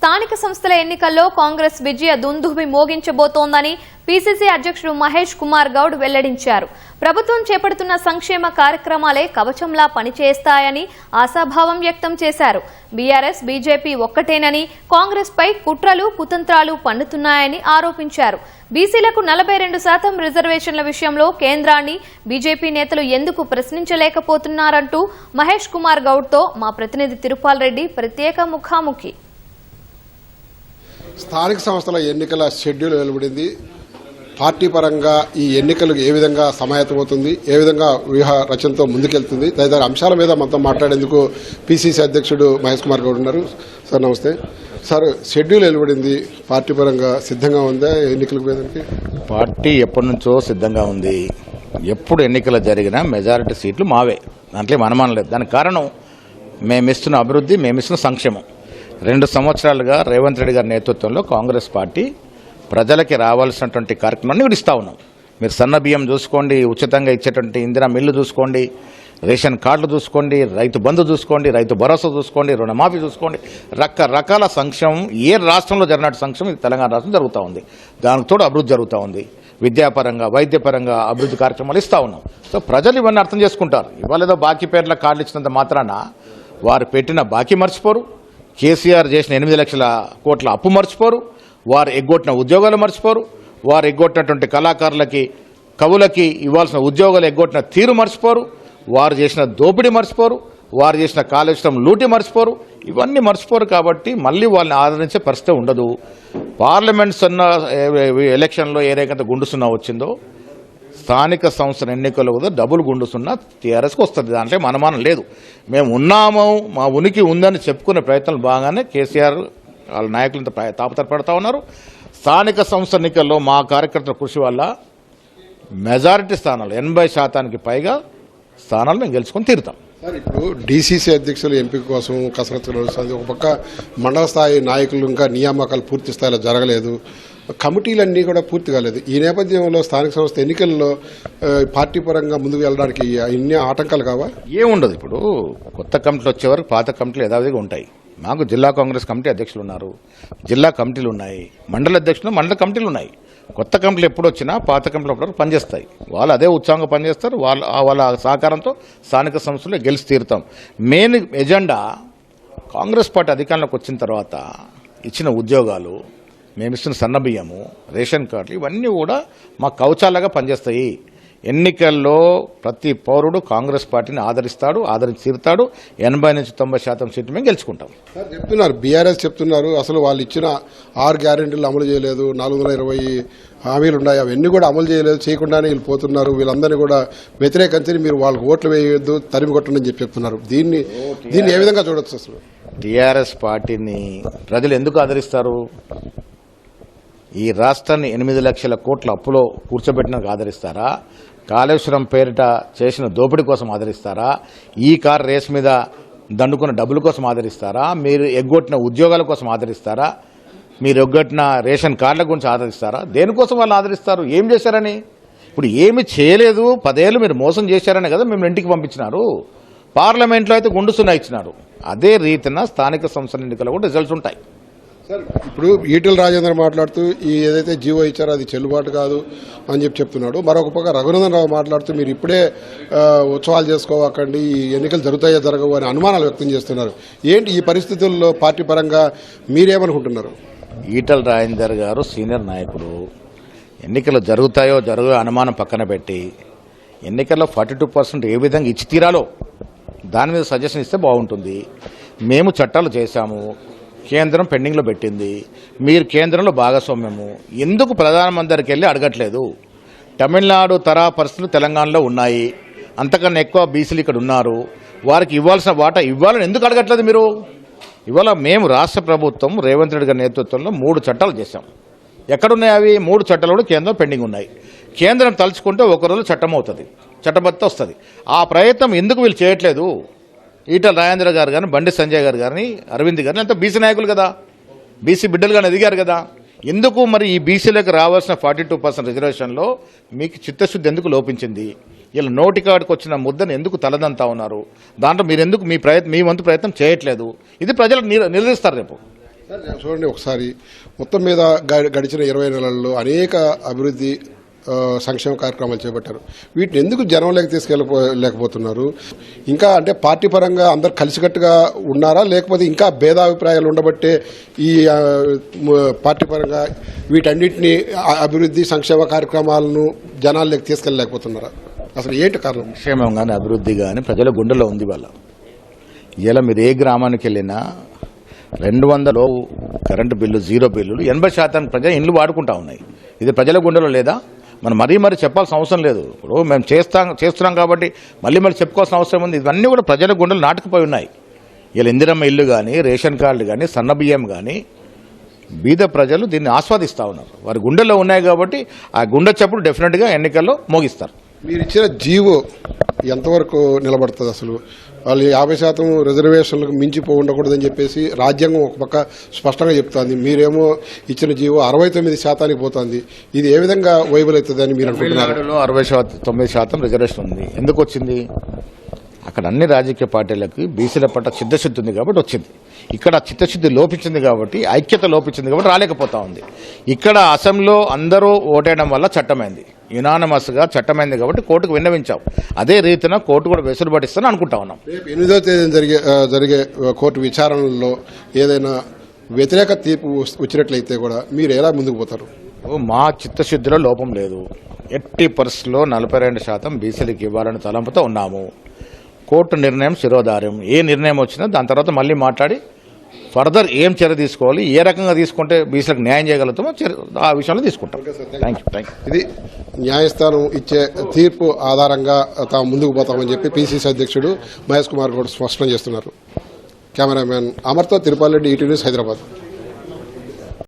స్థానిక సంస్థల ఎన్నికల్లో కాంగ్రెస్ విజయ దుందుభి మోగించబోతోందని పీసీసీ అధ్యక్షుడు మహేష్ కుమార్ గౌడ్ వెల్లడించారు. ప్రభుత్వం చేపడుతున్న సంక్షేమ కార్యక్రమాలే కవచంలా పనిచేస్తాయని ఆశాభావం వ్యక్తం చేశారు. బీఆర్ఎస్ బీజేపీ ఒక్కటేనని కాంగ్రెస్పై కుట్రలు కుతంత్రాలు పన్నుతున్నాయని ఆరోపించారు. బీసీలకు నలభై రెండు శాతం రిజర్వేషన్ల విషయంలో కేంద్రాన్ని బీజేపీ నేతలు ఎందుకు ప్రశ్నించలేకపోతున్నారంటూ మహేష్ కుమార్ గౌడ్తో మా ప్రతినిధి తిరుపాల్ రెడ్డి ప్రత్యేక ముఖాముఖి. స్థానిక సంస్థల ఎన్నికల షెడ్యూల్ వెలువడింది. పార్టీ పరంగా ఈ ఎన్నికలకు ఏ విధంగా సమాయత్తమవుతుంది ఏ విధంగా వ్యూహ రచనతో ముందుకెళ్తుంది తదితర అంశాల మీద మనతో మాట్లాడేందుకు పిసిసి అధ్యక్షుడు మహేష్ కుమార్ గౌడ్ ఉన్నారు. సార్ నమస్తే. సార్ షెడ్యూల్ వెలువడింది. పార్టీ పరంగా సిద్ధంగా ఉందా ఎన్నికలకు పార్టీ ఎప్పటి నుంచో సిద్ధంగా ఉంది. ఎప్పుడు ఎన్నికలు జరిగినా మెజారిటీ సీట్లు మావే. దాంట్లో మనమానలేదు లేదు. దానికి కారణం మేమిస్తున్న అభివృద్ధి మేమిస్తున్న సంక్షేమం. రెండు సంవత్సరాలుగా రేవంత్ రెడ్డి గారి నేతృత్వంలో కాంగ్రెస్ పార్టీ ప్రజలకి రావాల్సినటువంటి కార్యక్రమాన్ని కూడా ఉన్నాం. మీరు సన్న బియ్యం చూసుకోండి ఉచితంగా ఇచ్చేటువంటి ఇందిరా మిల్లు చూసుకోండి రేషన్ కార్డులు చూసుకోండి రైతు బంధు చూసుకోండి రైతు భరోసా చూసుకోండి రుణమాఫీ చూసుకోండి. రకరకాల సంక్షేమం ఏ రాష్ట్రంలో జరిగినట్టు సంక్షేమం ఇది తెలంగాణ రాష్ట్రం జరుగుతూ ఉంది. దానికి తోడు అభివృద్ధి జరుగుతూ ఉంది. విద్యాపరంగా వైద్యపరంగా అభివృద్ధి కార్యక్రమాలు ఇస్తూ ఉన్నాం. సో ప్రజలు ఇవన్నీ అర్థం చేసుకుంటారు. ఇవాళ ఏదో బాకీ పేర్ల కార్డులు ఇచ్చినంత మాత్రాన వారు పెట్టిన బాకీ మర్చిపోరు. కేసీఆర్ చేసిన ఎనిమిది లక్షల కోట్ల అప్పు మర్చిపోరు వారు ఎగ్గొట్టిన ఉద్యోగాలు మర్చిపోరు వారు ఎగ్గొట్టినటువంటి కళాకారులకి కవులకి ఇవ్వాల్సిన ఉద్యోగాలు ఎగ్గొట్టిన తీరు మర్చిపోరు వారు చేసిన దోపిడీ మర్చిపోరు వారు చేసిన కాలుష్యం లూటి మర్చిపోరు ఇవన్నీ మర్చిపోరు కాబట్టి మళ్ళీ వాళ్ళని ఆదరించే పరిస్థితి ఉండదు. పార్లమెంట్ సున్నా ఎలక్షన్లో ఏ రకంగా గుండు సున్నా వచ్చిందో స్థానిక సంస్థల ఎన్నికలు కూడా డబుల్ గుండు సున్నా టీఆర్ఎస్కి వస్తుంది. దాంట్లో మనమానం లేదు. మేము ఉన్నాము మా ఉనికి ఉందని చెప్పుకునే ప్రయత్నాలు బాగానే కేసీఆర్ వాళ్ళ నాయకులంతా ప్ర- ఉన్నారు. స్థానిక సంస్థ ఎన్నికల్లో మా కార్యకర్తల కృషి వల్ల మెజారిటీ స్థానాలు ఎనభై శాతానికి పైగా స్థానాలు మేము గెలుచుకొని తీరుతాం. సార్ ఇప్పుడు డీసీసీ అధ్యక్షులు ఎంపిక కోసం కసరత్తు నడుస్తుంది. ఒక పక్క మండల స్థాయి నాయకులు ఇంకా నియామకాలు పూర్తి స్థాయిలో జరగలేదు. కమిటీలన్నీ కూడా పూర్తి కాలేదు. ఈ నేపథ్యంలో స్థానిక సంస్థ ఎన్నికల్లో పార్టీ పరంగా ముందుకు వెళ్ళడానికి ఇన్ని ఆటంకాలు కావా? ఏముండదు ఇప్పుడు. కొత్త కమిటీలు వచ్చే వరకు పాత కమిటీలు యథావిధిగా ఉంటాయి. మాకు జిల్లా కాంగ్రెస్ కమిటీ అధ్యక్షులు ఉన్నారు. జిల్లా కమిటీలు ఉన్నాయి. మండల అధ్యక్షులు మండల కమిటీలు ఉన్నాయి. కొత్త కమిటీలు ఎప్పుడు వచ్చినా పాత కమిటీలు అప్పుడు పనిచేస్తాయి. వాళ్ళు అదే ఉత్సాహంగా పనిచేస్తారు. వాళ్ళ వాళ్ళ సహకారంతో స్థానిక సంస్థలు గెలిచి తీరుతాం. మెయిన్ ఎజెండా కాంగ్రెస్ పార్టీ అధికారంలోకి వచ్చిన తర్వాత ఇచ్చిన ఉద్యోగాలు మేమిస్తున్న సన్నబియ్యము రేషన్ కార్డులు ఇవన్నీ కూడా మా కవచాలుగా పనిచేస్తాయి. ఎన్నికల్లో ప్రతి పౌరుడు కాంగ్రెస్ పార్టీని ఆదరిస్తాడు ఆదరించి తీరుతాడు ఎనభై నుంచి తొంభై శాతం సీట్లు మేము గెలుచుకుంటాం. చెప్తున్నారు బీఆర్ఎస్ చెప్తున్నారు. అసలు వాళ్ళు ఇచ్చిన ఆరు గ్యారెంటీలు అమలు చేయలేదు నాలుగు వందల ఇరవై హామీలు ఉన్నాయి. అవన్నీ కూడా అమలు చేయలేదు చేయకుండానే వీళ్ళు పోతున్నారు. వీళ్ళందరినీ కూడా వ్యతిరేకించి మీరు వాళ్ళకి ఓట్లు వేయొద్దు తరిమి కొట్టండి అని చెప్పి చెప్తున్నారు. దీన్ని దీన్ని ఏ విధంగా చూడొచ్చు అసలు? టీఆర్ఎస్ పార్టీని ప్రజలు ఎందుకు ఆదరిస్తారు? ఈ రాష్ట్రాన్ని ఎనిమిది లక్షల కోట్ల అప్పులో కూర్చోబెట్టినందుకు ఆదరిస్తారా? కాళేశ్వరం పేరిట చేసిన దోపిడీ కోసం ఆదరిస్తారా? ఈ కార్ రేస్ మీద దండుకున్న డబ్బుల కోసం ఆదరిస్తారా? మీరు ఎగ్గొట్టిన ఉద్యోగాల కోసం ఆదరిస్తారా? మీరు ఎగ్గొట్టిన రేషన్ కార్డుల గురించి ఆదరిస్తారా? దేనికోసం వాళ్ళు ఆదరిస్తారు? ఏం చేశారని? ఇప్పుడు ఏమి చేయలేదు. పదేళ్ళు మీరు మోసం చేశారనే కదా మేము ఇంటికి పంపించినారు. పార్లమెంట్లో అయితే గుండుసున్నా ఇచ్చినారు. అదే రీతిన స్థానిక సంస్థల ఎన్నికల్లో కూడా రిజల్ట్స్ ఉంటాయి. ఇప్పుడు ఈటెల రాజేంద్ర మాట్లాడుతూ ఈ ఏదైతే జీవో ఇచ్చారో అది చెల్లుబాటు కాదు అని చెప్పి చెప్తున్నాడు. మరొక పక్క రఘునందన్ రావు మాట్లాడుతూ మీరు ఇప్పుడే ఉత్సవాలు చేసుకోవకండి ఈ ఎన్నికలు జరుగుతాయో జరగవు అని అనుమానాలు వ్యక్తం చేస్తున్నారు. ఏంటి ఈ పరిస్థితుల్లో పార్టీ పరంగా మీరేమనుకుంటున్నారు? ఈటల రాజేందర్ గారు సీనియర్ నాయకుడు. ఎన్నికలు జరుగుతాయో జరగో అనుమానం పక్కన పెట్టి ఎన్నికల్లో ఫార్టీ టూ పర్సెంట్ ఏ విధంగా ఇచ్చి తీరాలో దాని మీద సజెషన్ ఇస్తే బాగుంటుంది. మేము చట్టాలు చేశాము. కేంద్రం పెండింగ్లో పెట్టింది. మీరు కేంద్రంలో భాగస్వామ్యము. ఎందుకు ప్రధానమంత్రికి వెళ్ళి అడగట్లేదు? తమిళనాడు తరా పరిస్థితులు తెలంగాణలో ఉన్నాయి. అంతకన్నా ఎక్కువ బీసీలు ఇక్కడ ఉన్నారు. వారికి ఇవ్వాల్సిన వాటా ఇవ్వాలని ఎందుకు అడగట్లేదు మీరు? ఇవాళ మేము రాష్ట్ర ప్రభుత్వం రేవంత్ రెడ్డి గారి నేతృత్వంలో మూడు చట్టాలు చేశాం. ఎక్కడున్నాయి అవి? మూడు చట్టాలు కూడా కేంద్రం పెండింగ్ ఉన్నాయి. కేంద్రం తలుచుకుంటే ఒకరోజు చట్టం అవుతుంది. చట్టబద్ధ వస్తుంది. ఆ ప్రయత్నం ఎందుకు వీళ్ళు చేయట్లేదు? ఈటల రాజేంద్ర గారు కానీ బండి సంజయ్ గారు కానీ అరవింద్ గారిని అంత బీసీ నాయకులు కదా. బీసీ బిడ్డలు కానీ ఎదిగారు కదా. ఎందుకు మరి ఈ బీసీలకు రావాల్సిన ఫార్టీ టూ పర్సెంట్ రిజర్వేషన్లో మీకు చిత్తశుద్ధి ఎందుకు లోపించింది? ఇలా నోటి కాడికి వచ్చిన ముద్దను ఎందుకు తలదంతా ఉన్నారు? దాంట్లో మీరు ఎందుకు మీ ప్రయత్నం మీ వంతు ప్రయత్నం చేయట్లేదు? ఇది ప్రజలు నిర- నిలదీస్తారు రేపు. చూడండి ఒకసారి. మొత్తం మీద గడిచిన ఇరవై నెలల్లో అనేక అభివృద్ధి సంక్షేమ కార్యక్రమాలు చేపట్టారు. వీటిని ఎందుకు జనంలోకి తీసుకెళ్ళపో లేకపోతున్నారు? ఇంకా అంటే పార్టీ పరంగా అందరు కలిసికట్టుగా ఉన్నారా? లేకపోతే ఇంకా భేదాభిప్రాయాలు ఉండబట్టే ఈ పార్టీ పరంగా వీటన్నిటిని అభివృద్ధి సంక్షేమ కార్యక్రమాలను జనాల్లోకి తీసుకెళ్ళలేకపోతున్నారా? అసలు ఏంటి కారణం? సంక్షేమం కానీ అభివృద్ధి కానీ ప్రజల గుండెలో ఉంది వాళ్ళ. ఇలా మీరు ఏ గ్రామానికి వెళ్ళినా రెండు వందలు కరెంటు బిల్లు జీరో బిల్లులు ఎనభై శాతం ప్రజలు ఇండ్లు వాడుకుంటా ఉన్నాయి. ఇది ప్రజల గుండెలో లేదా? మనం మరీ మరీ చెప్పాల్సిన అవసరం లేదు. ఇప్పుడు మేము చేస్తాం చేస్తున్నాం కాబట్టి మళ్ళీ మళ్ళీ చెప్పుకోవాల్సిన అవసరం ఉంది. ఇవన్నీ కూడా ప్రజల గుండెలు నాటుకుపోయి ఉన్నాయి. ఇలా ఇందిరమ్మ ఇల్లు కానీ రేషన్ కార్డులు కానీ సన్న బియ్యం కానీ బీద ప్రజలు దీన్ని ఆస్వాదిస్తూ ఉన్నారు. వారి గుండెల్లో ఉన్నాయి కాబట్టి ఆ గుండె చప్పుడు డెఫినెట్గా ఎన్నికల్లో మోగిస్తారు. మీరు ఇచ్చిన జీవో ఎంతవరకు నిలబడుతుంది అసలు? వాళ్ళు యాభై శాతం రిజర్వేషన్లకు మించిపో ఉండకూడదని చెప్పేసి రాజ్యాంగం ఒక పక్క స్పష్టంగా చెప్తోంది. మీరేమో ఇచ్చిన జీవో అరవై తొమ్మిది శాతానికి పోతుంది. ఇది ఏ విధంగా వైబుల్ అవుతుందని మీరు అనుకుంటున్నారు? అరవై శాతం తొమ్మిది శాతం రిజర్వేషన్ ఉంది. ఎందుకు వచ్చింది? అక్కడ అన్ని రాజకీయ పార్టీలకు బీసీల పట్ల చిత్తశుద్ధి ఉంది కాబట్టి వచ్చింది. ఇక్కడ చిత్తశుద్ధి లోపించింది కాబట్టి ఐక్యత లోపించింది కాబట్టి రాలేకపోతా ఉంది. ఇక్కడ అసెంబ్లీలో అందరూ ఓటేయడం వల్ల చట్టమైంది. యునానమస్గా చట్టమైంది కాబట్టి కోర్టుకు విన్నవించాం. అదే రీతిన కోర్టు కూడా వెసులుబాటు ఇస్తాను అనుకుంటా ఉన్నాం. రేపు ఎనిమిదో తేదీన జరిగే జరిగే కోర్టు విచారణలో ఏదైనా వ్యతిరేక తీర్పు వచ్చినట్లయితే కూడా మీరు ఎలా ముందుకు పోతారు? మా చిత్తశుద్ధిలో లోపం లేదు. ఎట్టి పరిస్థితుల్లో నలభై రెండు శాతం బీసీలకు ఇవ్వాలని తలంపుతో ఉన్నాము. కోర్టు నిర్ణయం శిరోధార్యం. ఏ నిర్ణయం వచ్చినా దాని తర్వాత మళ్ళీ మాట్లాడి ఫర్దర్ ఏం చర్య తీసుకోవాలి ఏ రకంగా తీసుకుంటే బీసీలకు న్యాయం చేయగలుగుతామో ఆ విషయంలో తీసుకుంటాం. థ్యాంక్ యూ థ్యాంక్ యూ ఇది న్యాయస్థానం ఇచ్చే తీర్పు ఆధారంగా తాము ముందుకు పోతామని చెప్పి పిసిసి అధ్యక్షుడు మహేష్ కుమార్ గౌడ్ స్పష్టం చేస్తున్నారు. కెమెరామెన్ అమర్తో తిరుపాలరెడ్డి ఈటీ న్యూస్ హైదరాబాద్.